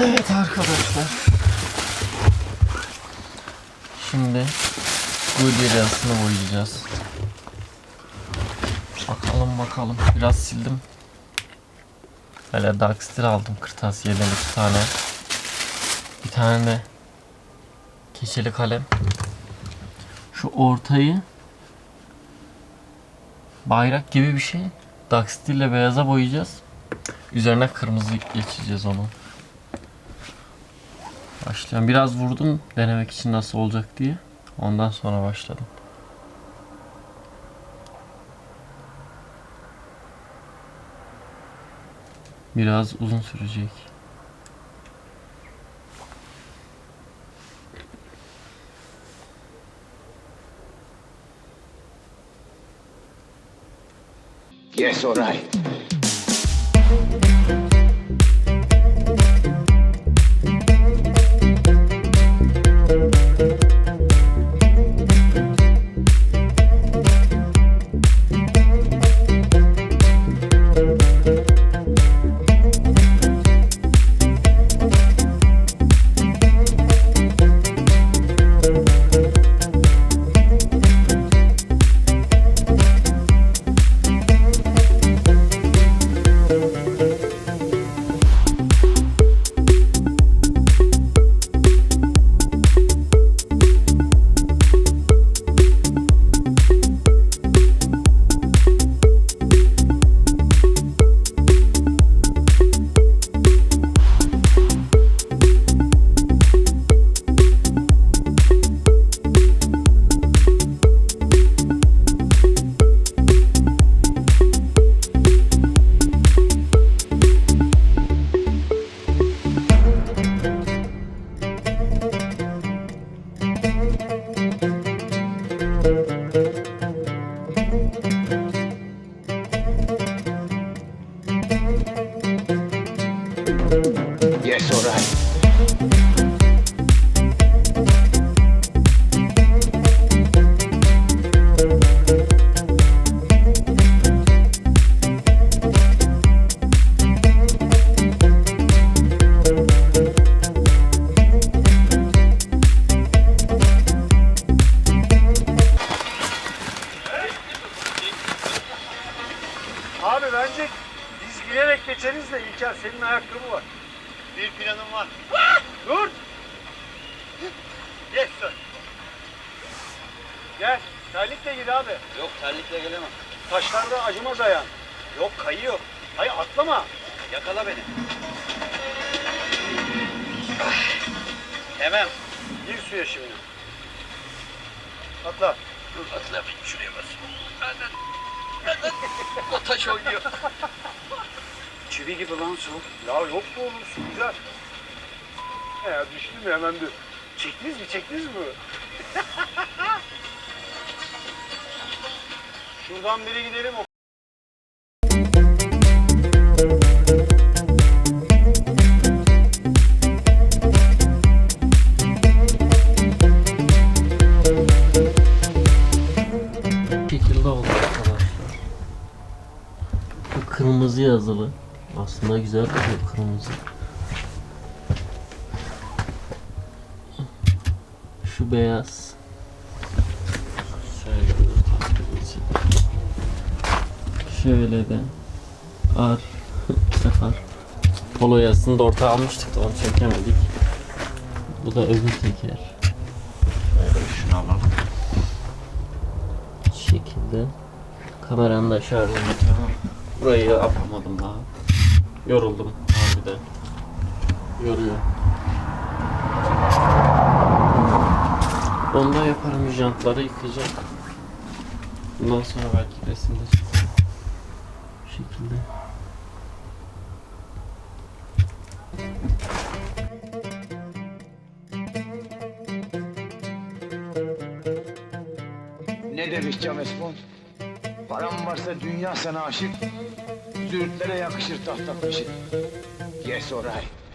Evet arkadaşlar. Şimdi Guderias'ını boyayacağız. Bakalım bakalım. Biraz sildim. Böyle Daxter aldım kırtasiyeden iki tane. Bir tane de keçeli kalem. Şu ortayı bayrak gibi bir şey. Daxter ile beyaza boyayacağız. Üzerine kırmızı geçeceğiz onu. Başlıyorum. Biraz vurdum denemek için nasıl olacak diye. Ondan sonra başladım. Biraz uzun sürecek. Yes, all right. Abi bence biz bilerek geçeriz de İlker senin ayakkabı var. Bir planım var. Dur. Yes sir. Gel. Terlikle gir abi. Yok terlikle gelemem. Taşlarda acımaz ayağın. Yok kayıyor. Hayır atlama. Yakala beni. Hemen. Gir suya şimdi. Atla. Dur atla bir şuraya bas. Anan. Anan. O taş oynuyor. Çivi gibi lan su. Ya yok mu oğlum su güzel. Ya düştüm ya hemen dur. Çektiniz mi çektiniz mi? Şuradan biri gidelim o şekilde oldu arkadaşlar. Bu kırmızı yazılı. Aslında güzel bu kırmızı. Şu beyaz. Şöyle. Şöyle de ar sefer polo yazısını da ortaya almıştık da onu çekemedik. Bu da öbür teker. Şunu alalım. Şekilde. Kameranın da şarjı bitiyor ama burayı yapamadım daha. Yoruldum harbiden. Yoruyor. Onda yaparım jantları yıkayacağım. Bundan sonra belki resimde çekerim. Bu şekilde. Ne demiş James Bond? Param varsa dünya sana aşık. Zürtlere yakışır taht takmışık. Yes, all right.